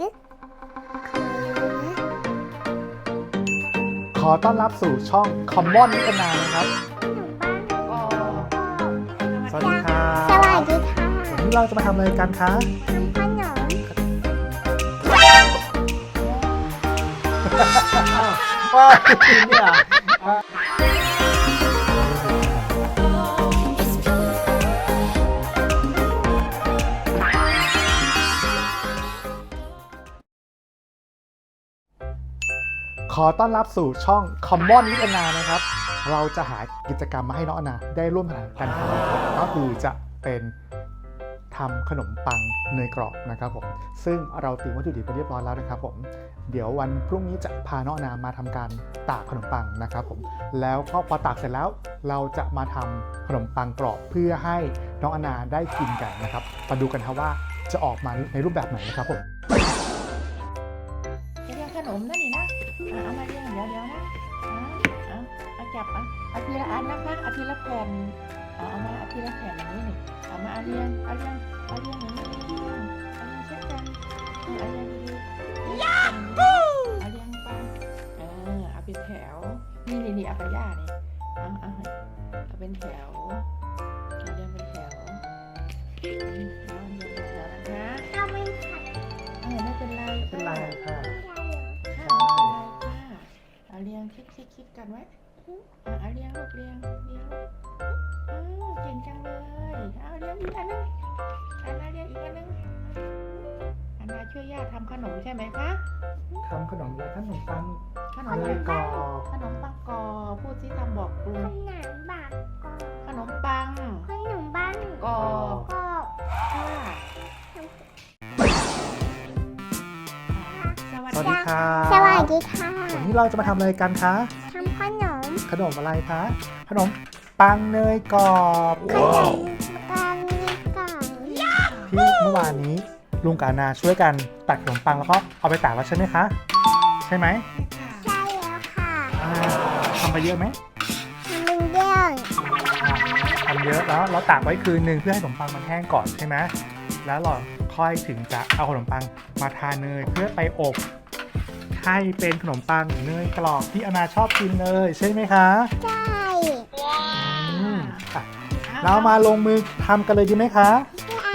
กึ๊กขอต้อนรับสู่ช่อง Common นิตนานะครับ สวัสดีค่ะสวัสดีค่ะวันนี้เราจะมาทำอะไรกันคะทำขนมว้าวเนี่ย อต้อนรับสู่ช่อง Common นิตนานะครับ เราจะหากิจกรรมมาให้น้องอนาได้ร่วมกันทำก็คือจะเป็นทำขนมปังเนยกรอบนะครับผม ซึ่งเราเตรียมวัตถุดิบไปเรียบร้อยแล้วนะครับผม เดี๋ยววันพรุ่งนี้จะพาน้องอนามาทำการตากขนมปังนะครับผม แล้วก็พอตากเสร็จแล้วเราจะมาทำขนมปังกรอบเพื่อให้น้องอนาได้กินกันนะครับ มาดูกันครับว่าจะออกมาในรูปแบบไหนนะครับผม เอามาเรียงเดี๋ยวเดี๋ยวนะอะเอาเอาจับอะเอาทีละอันนะคะเอาทีละแผ่นเอาเอามาเอาทีละแผ่นอย่างนี้นี่เอามาเอาเรียงเอาเรียงเอาเรียงอย่างนี้เรียงเอาเรียงเช่นกันเอาเรียงดีๆยาฮูเอาเรียงไปเออเอาเป็นแถวนี่นี่นี่เอาไปย่านี่ เรียงคิดกันไว้อะเอาเรียงลูกเรียงเรียงอ้าวเก่งจังเลยเอาเรียงอีกอันนึงอันนาเรียงอีกอันนึงอันนาช่วยย่าทำขนมใช่ไหมคะทำขนมอะไรขนมปังขนมเนยกรอบขนมปังกรอบพูดซิทำบอกกลุ่ขมนมบักกอกขนมปังขนมบ้านกรอบกอกค่ะ ค่ะสวัสดีค่ะ วันนี้เราจะมาทำอะไรกันคะทำขนม ขนมอะไรคะ ขนมปังเนยกรอบขนมปังนี่ก่อนที่เมื่อวานนี้ลุงกับอานาช่วยกันตัดขนมปังแล้วก็เอาไปตากแล้วใช่ไหมคะ ใช่ไหมใช่แล้วค่ะอ่าทำไปเยอะไหมทำเป็นเรื่องทำเยอะแล้วเราตากไว้คืนหนึ่งเพื่อให้ขนมปังมันแห้งก่อนใช่ไหมแล้วเราค่อยถึงจะเอาขนมปังมาทาเนยเพื่อไปอบ ให้เป็นขนมปังเนยกรอบที่อานาชอบกินเลยใช่ไหมคะใช่อืมอะเรามาลงมือทำกันเลยดีไหมคะอะ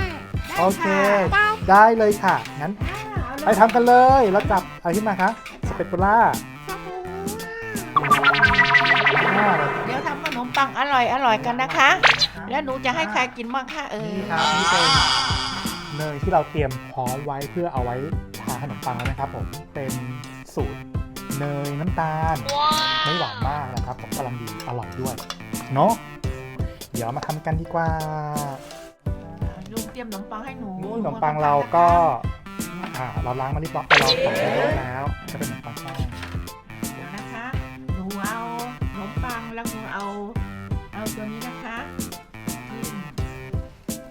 โอเคได้ได้เลยค่ะ งั้น ไปทำกันเลยแล้วจับอะไรขึ้นมาคะสเปตุล่าสวัสดีอ่าเดี๋ยวทำขนมปังอร่อยอร่อยกันนะคะ แล้วหนูจะให้ใครกินบ้างคะเออนี่ครับนี่เป็นเนยที่เราเตรียมพร้อมไว้เพื่อเอาไว้ทาขนมปังแล้วนะครับผมเป็น สูตรเนยน้ำตาล ไม่หวานมากนะครับผมกำลังดีอร่อยด้วยเนาะเดี๋ยวมาทำกันดีกว่าลุงเตรียมขนมปังให้หนูนี่ขนมปังเราก็อ่าเราล้างมาเรียบร้อยเราตัดเรียบร้อยแล้วจะเป็นขนมปังแห้งเดี๋ยวนะคะหนูเอาขนมปังแล้วหนูเอา เอาตัวนี้นะคะจิ้ม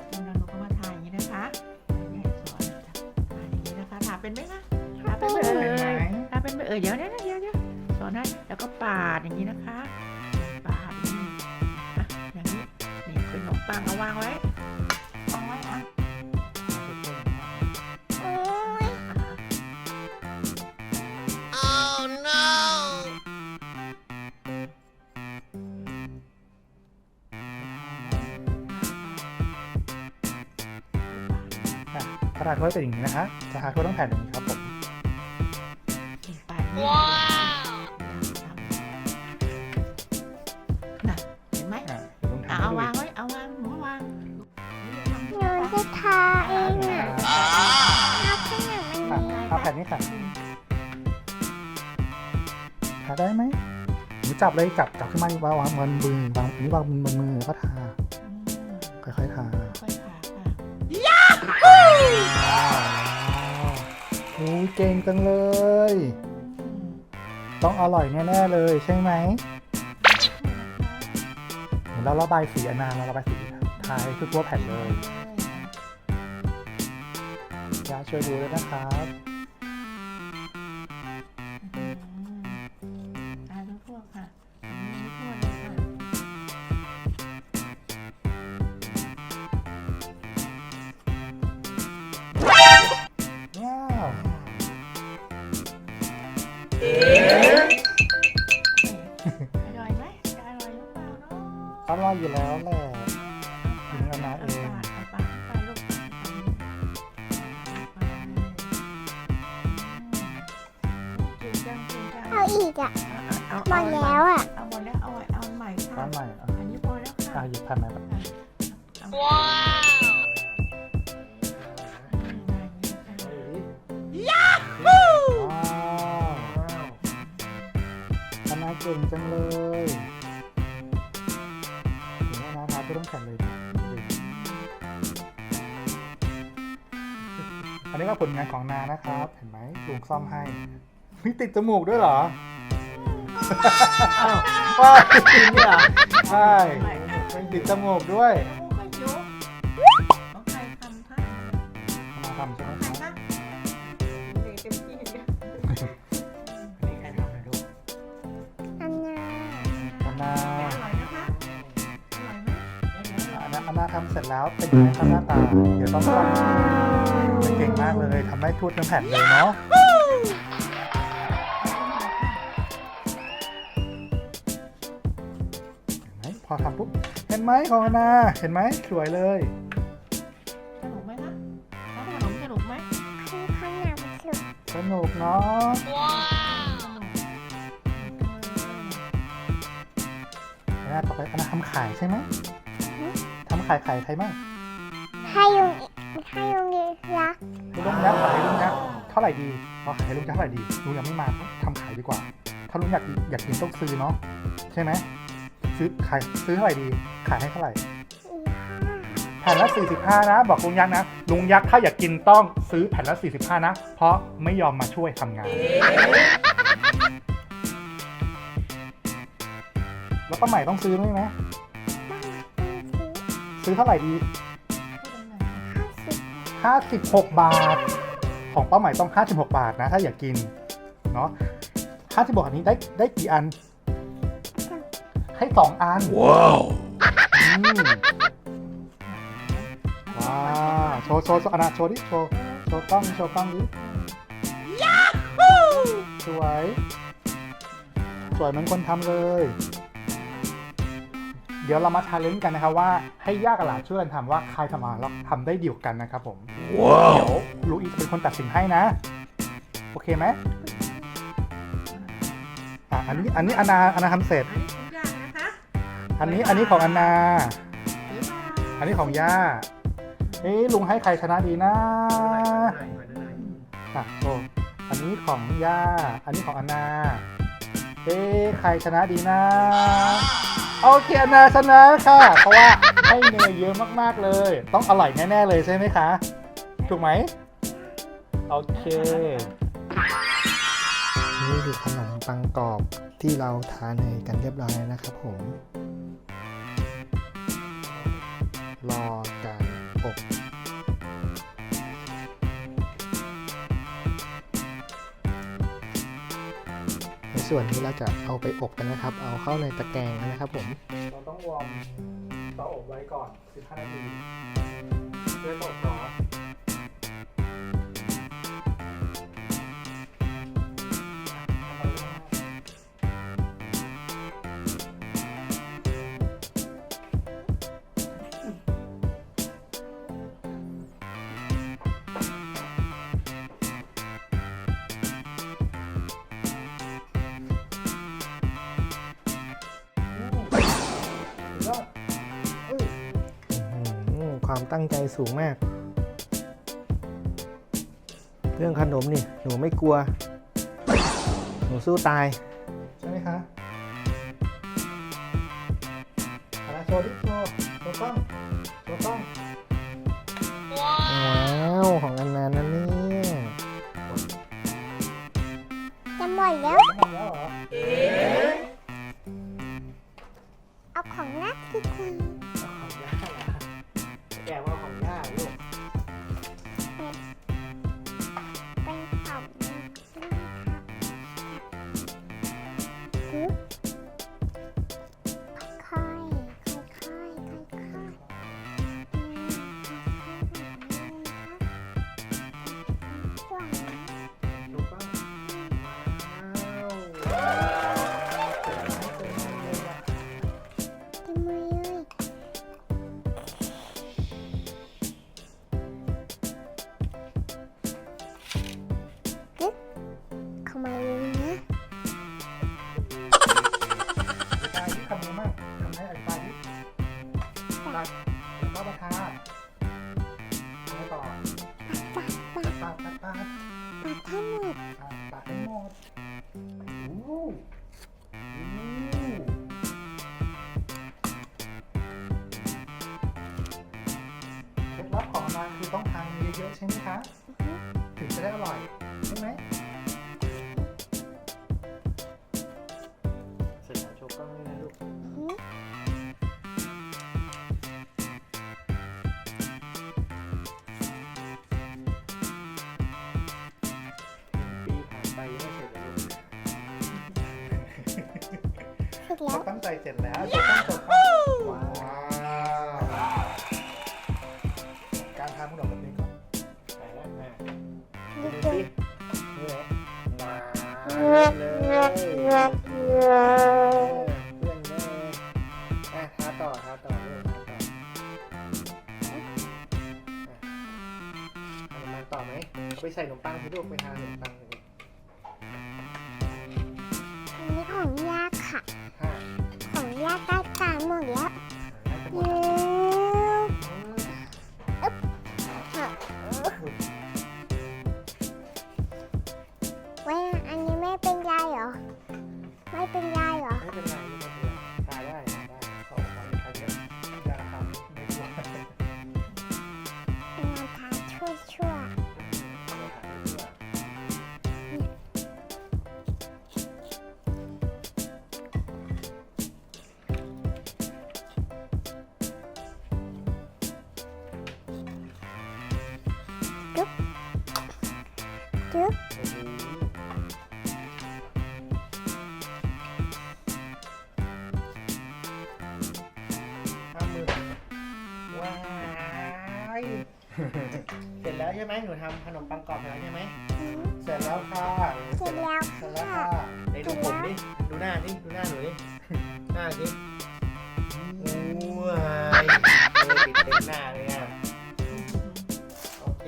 จิ้มแล้วหนูก็มาทาอย่างนี้นะคะแม่สอนทาอย่างนี้นะคะทาเป็นไหมคะ เป็นไหมเอ่ยเดี๋ยวเดี๋ยวเดี๋ยวเดี๋ยวสอนให้แล้วก็ปาดอย่างนี้นะคะ ปาดอย่างนี้อะอย่างนี้นี่เป็นขนมปังเอาวางไว้วางไว้อะโอ้ยอะถ้าทาถ้วยเป็นอย่างนี้นะคะจะทาถ้วยต้องแผ่นอย่างนี้ครับผม ว้าวน่ะเห็นไหมอะเดี๋ยวลุงอะทำให้เอาดูวางอีกไว้เอาวางหนูวางหนูจะทาเองอะเอาขนมอะอันนี้เอาแผ่นนี้ค่ะทาได้ไหมหนูจับเลยจับจับขึ้นมาวางวางบนมือวางอันนี้วางบนมือแล้วก็ทาค่อยๆทาค่อยๆขาค่ะว้าวโอ้ยเก่งจังเลย ต้องอร่อยแน่ๆเลยใช่ไหมเหมือนเราระบายสีอนานเราระบายสีทาให้ทั่วๆแผ่นเลยยาช่วยดูด้วยนะครับ อยู่แล้วแหละถึงอานาเองเอาปากเอาปากไปลูกเก่งจังเก่งจังเอาอีกอะเอาหมดแล้วอะ เอาหมดแล้วเอาไว้เอาใหม่ค่ะร้านใหม่อะอันนี้พอแล้วอะค่ะหยิบแผ่นใหม่มาว้าวว้าวอานาเก่งจังเลย แข่งเลยนะดูดิอันนี้ก็ผลงานของนานะครับ เห็นไหมลุงซ่อมให้มีติดจมูกด้วยเหรออ้าวว้าวจริงเนี่ยเหรอใช่ติดจมูกด้วยไม่ยุบของใครทำผ้ามาทำใช่ไหมใครครับ จแล้วเป็นยังไงครับหน้าตา เดี๋ยวต้องลองเก่งมากเลยทำได้ทั่วทั้งแผ่นเลยเนาะเห็นไหมพอทำปุ๊บ เห็นไหมของอานา เห็นไหมสวยเลยสนุกไหมคะทำขนมสนุกไหมคือขนมสุกสนุกเนาะสนุกอานาต่อไปอานาทำขายใช่ไหมทำ ขายขายใครบ้างให้ยุงให้ยุงยักษ์ให้ลุงยักษ์ขายให้ลุงยักษ์เท่าไหร่ดีเราขายให้ลุงยักษ์เท่าไหร่ดีลุงยังไม่มาทำขายดีกว่า ถ้าลุงอยากกินอยากกินต้องซื้อเนาะใช่ไหมซื้อขายซื้อเท่าไหร่ดี ขายให้เท่าไหร่อีห้าแผ่นละ 45 นะ บอกลุงยักษ์นะ ลุงยักษ์ถ้าอยากกินต้องซื้อแผ่นละ 45 นะ เพราะไม่ยอมมาช่วยทำงาน แล้วป้าใหม่ต้องซื้อด้วยไหมบ้านต้อง ซื้อซื้อเท่าไหร่ดีห้าสิบ56 บาท ของป้าใหม่ต้อง 56 บาทนะ ถ้าอยากกิน เนาะ56บาทนี้ได้ได้กี่อัน ให้ 2 อัน ว้าวว้าวโชว์โชว์โชว์อันนะโชว์ดิโชว์โชว์กล้องโชว์กล้องดิสวย สวยเหมือนคนทำเลย เดี๋ยวเรามาชาเลนจ์กันนะครับว่าให้ย่ากับหลานช่วยกันทำว่าใครทำมาแล้วทำได้ดีกว่ากันนะครับผมว้าวเดี๋ยวลูอีจะเป็นคนตัดสินให้นะ โอเคไหมอะอันนี้อันนี้อานาอานาทำเสร็จ อันนี้คุณย่านะคะอันนี้อันนี้ของอานา บ๊ายบายอันนี้ของย่าเอ๊ะลุงให้ใครชนะดีนะอะโอ้อันนี้ของย่า อันนี้ของอานา เอ๊ะใครชนะดีนะ โอเคานะชนะค่ะ เพราะว่าให้เนยเยอะมากๆเลย ต้องอร่อยแน่ๆเลยใช่ไหมคะ ถูกไหม โอเค นี่คือขนมปังกรอบที่เราทานเนยกันเรียบร้อยแล้วนะครับผม รอ ส่วนนี้เราจะเอาไปอบกันนะครับ เอาเข้าในตะแกรงนะครับผม เราต้องวอร์มเตาอบไว้ก่อน 15 นาทีเพื่ออก่อน ความตั้งใจสูงมาก เรื่องขนมนี่หนูไม่กลัว หนูสู้ตาย ใช่ไหมคะคาราโชว์ดิโชว์โชว์กล้อง ได้อร่อยใช่ไหมเสร็จแล้วโชว์กล้องด้วยนะลูกปีผ่านไปยังไม่เสร็จเลยลูกเสร็จแล้ก็วตั้งใจเสร็จแล้วจะต้องจบ ขนมปังสิลูกไปทาขนมปังสิลูกอันนี้ของย่าค่ะ ค่ะของย่าใกล้ตายหมดแล้วแล้วจะหมยื เสร็จแล้วใช่ไหมหนูทำขนมปังกรอบแล้วใช่ไหมอืมเสร็จแล้วค่ะ เสร็จแล้วเสร็จแล้วค่ะค่ะไหนดูผมดิ ดูหน้าดิ ดูหน้าหนูดิ หน้าดิว้ายโอ้ยติดเต็มหน้าเลยอะ โอเค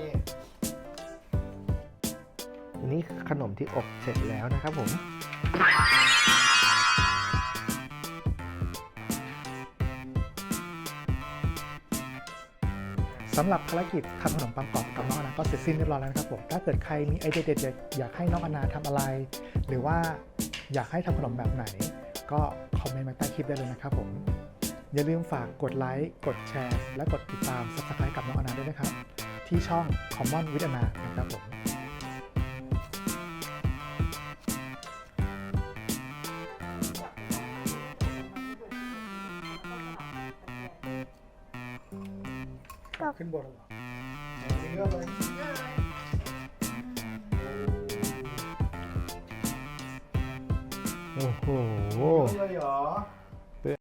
นี่ขนมที่อบเสร็จแล้วนะครับผม สำหรับภารกิจทำขนมปังกรอบกับน้องอนาก็เสร็จสิ้นเรียบร้อยแล้วนะครับผมถ้าเกิดใครมีไอเดียเด็ดๆอยากให้น้องอนาทำอะไร หรือว่าอยากให้ทำขนมแบบไหน ก็คอมเมนต์มาใต้คลิปได้เลยนะครับผมอย่าลืมฝากกดไลค์กดแชร์ และกดติดตาม subscribe กับน้องอนาด้วยนะครับ ที่ช่อง Common with Anna นะครับผม ขึ้